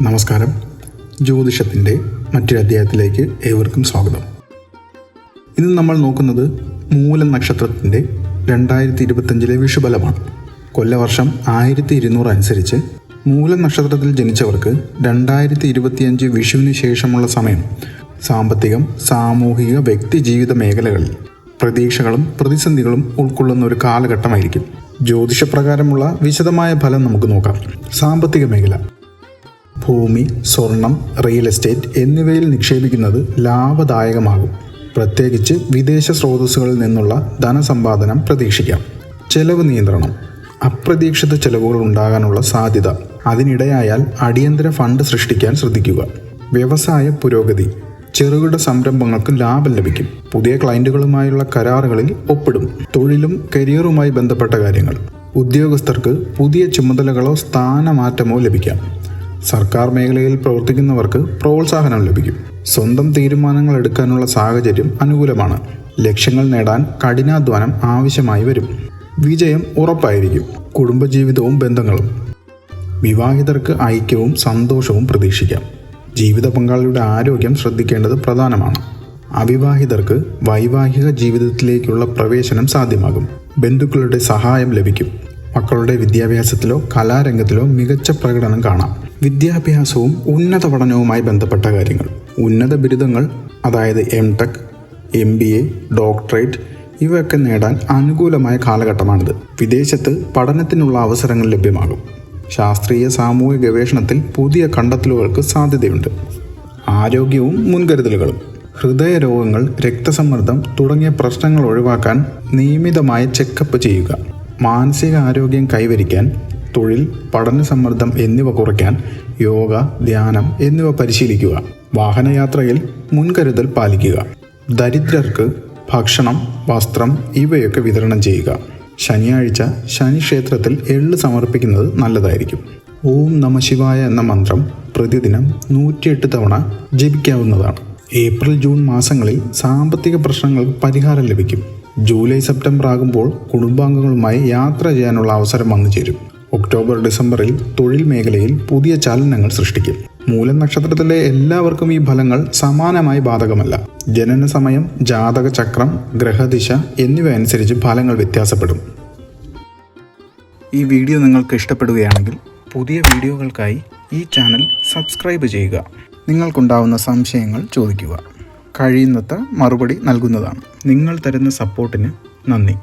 നമസ്കാരം. ജ്യോതിഷത്തിന്റെ മറ്റൊരു അധ്യായത്തിലേക്ക് ഏവർക്കും സ്വാഗതം. ഇന്ന് നമ്മൾ നോക്കുന്നത് മൂലം നക്ഷത്രത്തിന്റെ രണ്ടായിരത്തി ഇരുപത്തഞ്ചിലെ വിഷുബലമാണ് കൊല്ലവർഷം ആയിരത്തി ഇരുന്നൂറ് അനുസരിച്ച് മൂലം നക്ഷത്രത്തിൽ ജനിച്ചവർക്ക് രണ്ടായിരത്തി ഇരുപത്തിയഞ്ച് വിഷുവിന് ശേഷമുള്ള സമയം സാമ്പത്തികം സാമൂഹിക വ്യക്തി ജീവിത മേഖലകളിൽ പ്രതീക്ഷകളും പ്രതിസന്ധികളും ഉൾക്കൊള്ളുന്ന ഒരു കാലഘട്ടമായിരിക്കും. ജ്യോതിഷപ്രകാരമുള്ള വിശദമായ ഫലം നമുക്ക് നോക്കാം. സാമ്പത്തിക മേഖല. ഭൂമി സ്വർണം റിയൽ എസ്റ്റേറ്റ് എന്നിവയിൽ നിക്ഷേപിക്കുന്നത് ലാഭദായകമാകും. പ്രത്യേകിച്ച് വിദേശ സ്രോതസ്സുകളിൽ നിന്നുള്ള ധനസമ്പാദനം പ്രതീക്ഷിക്കാം. ചെലവ് നിയന്ത്രണം. അപ്രതീക്ഷിത ചെലവുകൾ ഉണ്ടാകാനുള്ള സാധ്യത. അതിനിടയായാൽ അടിയന്തര ഫണ്ട് സൃഷ്ടിക്കാൻ ശ്രദ്ധിക്കുക. വ്യവസായ പുരോഗതി. ചെറുകിട സംരംഭങ്ങൾക്ക് ലാഭം ലഭിക്കും. പുതിയ ക്ലയന്റുകളുമായുള്ള കരാറുകളിൽ ഒപ്പിടും. തൊഴിലും കരിയറുമായി ബന്ധപ്പെട്ട കാര്യങ്ങൾ. ഉദ്യോഗസ്ഥർക്ക് പുതിയ ചുമതലകളോ സ്ഥാനമാറ്റമോ ലഭിക്കാം. സർക്കാർ മേഖലയിൽ പ്രവർത്തിക്കുന്നവർക്ക് പ്രോത്സാഹനം ലഭിക്കും. സ്വന്തം തീരുമാനങ്ങൾ എടുക്കാനുള്ള സാഹചര്യം അനുകൂലമാണ്. ലക്ഷ്യങ്ങൾ നേടാൻ കഠിനാധ്വാനം ആവശ്യമായി വരും. വിജയം ഉറപ്പായിരിക്കും. കുടുംബജീവിതവും ബന്ധങ്ങളും. വിവാഹിതർക്ക് ഐക്യവും സന്തോഷവും പ്രതീക്ഷിക്കാം. ജീവിത പങ്കാളിയുടെ ആരോഗ്യം ശ്രദ്ധിക്കേണ്ടത് പ്രധാനമാണ്. അവിവാഹിതർക്ക് വൈവാഹിക ജീവിതത്തിലേക്കുള്ള പ്രവേശനം സാധ്യമാകും. ബന്ധുക്കളുടെ സഹായം ലഭിക്കും. മക്കളുടെ വിദ്യാഭ്യാസത്തിലോ കലാരംഗത്തിലോ മികച്ച പ്രകടനം കാണാം. വിദ്യാഭ്യാസവും ഉന്നത പഠനവുമായി ബന്ധപ്പെട്ട കാര്യങ്ങൾ. ഉന്നത ബിരുദങ്ങൾ അതായത് M Tech M B A doctorate ഇവയൊക്കെ നേടാൻ അനുകൂലമായ കാലഘട്ടമാണിത്. വിദേശത്ത് പഠനത്തിനുള്ള അവസരങ്ങൾ ലഭ്യമാകും. ശാസ്ത്രീയ സാമൂഹിക ഗവേഷണത്തിൽ പുതിയ കണ്ടെത്തലുകൾക്ക് സാധ്യതയുണ്ട്. ആരോഗ്യവും മുൻകരുതലുകളും ഹൃദയരോഗങ്ങൾ രക്തസമ്മർദ്ദം തുടങ്ങിയ പ്രശ്നങ്ങൾ ഒഴിവാക്കാൻ നിയമിതമായ ചെക്കപ്പ് ചെയ്യുക. മാനസിക ആരോഗ്യം കൈവരിക്കാൻ തൊഴിൽ പഠന സമ്മർദ്ദം എന്നിവ കുറയ്ക്കാൻ യോഗ ധ്യാനം എന്നിവ പരിശീലിക്കുക. വാഹനയാത്രയിൽ മുൻകരുതൽ പാലിക്കുക. ദരിദ്രർക്ക് ഭക്ഷണം വസ്ത്രം ഇവയൊക്കെ വിതരണം ചെയ്യുക. ശനിയാഴ്ച ശനി ക്ഷേത്രത്തിൽ എള്ള് സമർപ്പിക്കുന്നത് നല്ലതായിരിക്കും. ഓം നമ ശിവായ എന്ന മന്ത്രം പ്രതിദിനം നൂറ്റിയെട്ട് തവണ ജപിക്കാവുന്നതാണ്. ഏപ്രിൽ ജൂൺ മാസങ്ങളിൽ സാമ്പത്തിക പ്രശ്നങ്ങൾക്ക് പരിഹാരം ലഭിക്കും. ജൂലൈ സെപ്റ്റംബർ ആകുമ്പോൾ കുടുംബാംഗങ്ങളുമായി യാത്ര ചെയ്യാനുള്ള അവസരം വന്നു ചേരും ഒക്ടോബർ ഡിസംബറിൽ തൊഴിൽ മേഖലയിൽ പുതിയ ചലനങ്ങൾ സൃഷ്ടിക്കും. മൂലം നക്ഷത്രത്തിലെ എല്ലാവർക്കും ഈ ഫലങ്ങൾ സമാനമായി ബാധകമല്ല. ജനന സമയം ജാതക ചക്രം ഗ്രഹദിശ എന്നിവ അനുസരിച്ച് ഫലങ്ങൾ വ്യത്യാസപ്പെടും. ഈ വീഡിയോ നിങ്ങൾക്ക് ഇഷ്ടപ്പെടുകയാണെങ്കിൽ പുതിയ വീഡിയോകൾക്കായി ഈ ചാനൽ സബ്സ്ക്രൈബ് ചെയ്യുക. നിങ്ങൾക്കുണ്ടാവുന്ന സംശയങ്ങൾ ചോദിക്കുക. കഴിയുന്നത്ര മറുപടി നൽകുന്നതാണ്. നിങ്ങൾ തരുന്ന സപ്പോർട്ടിന് നന്ദി.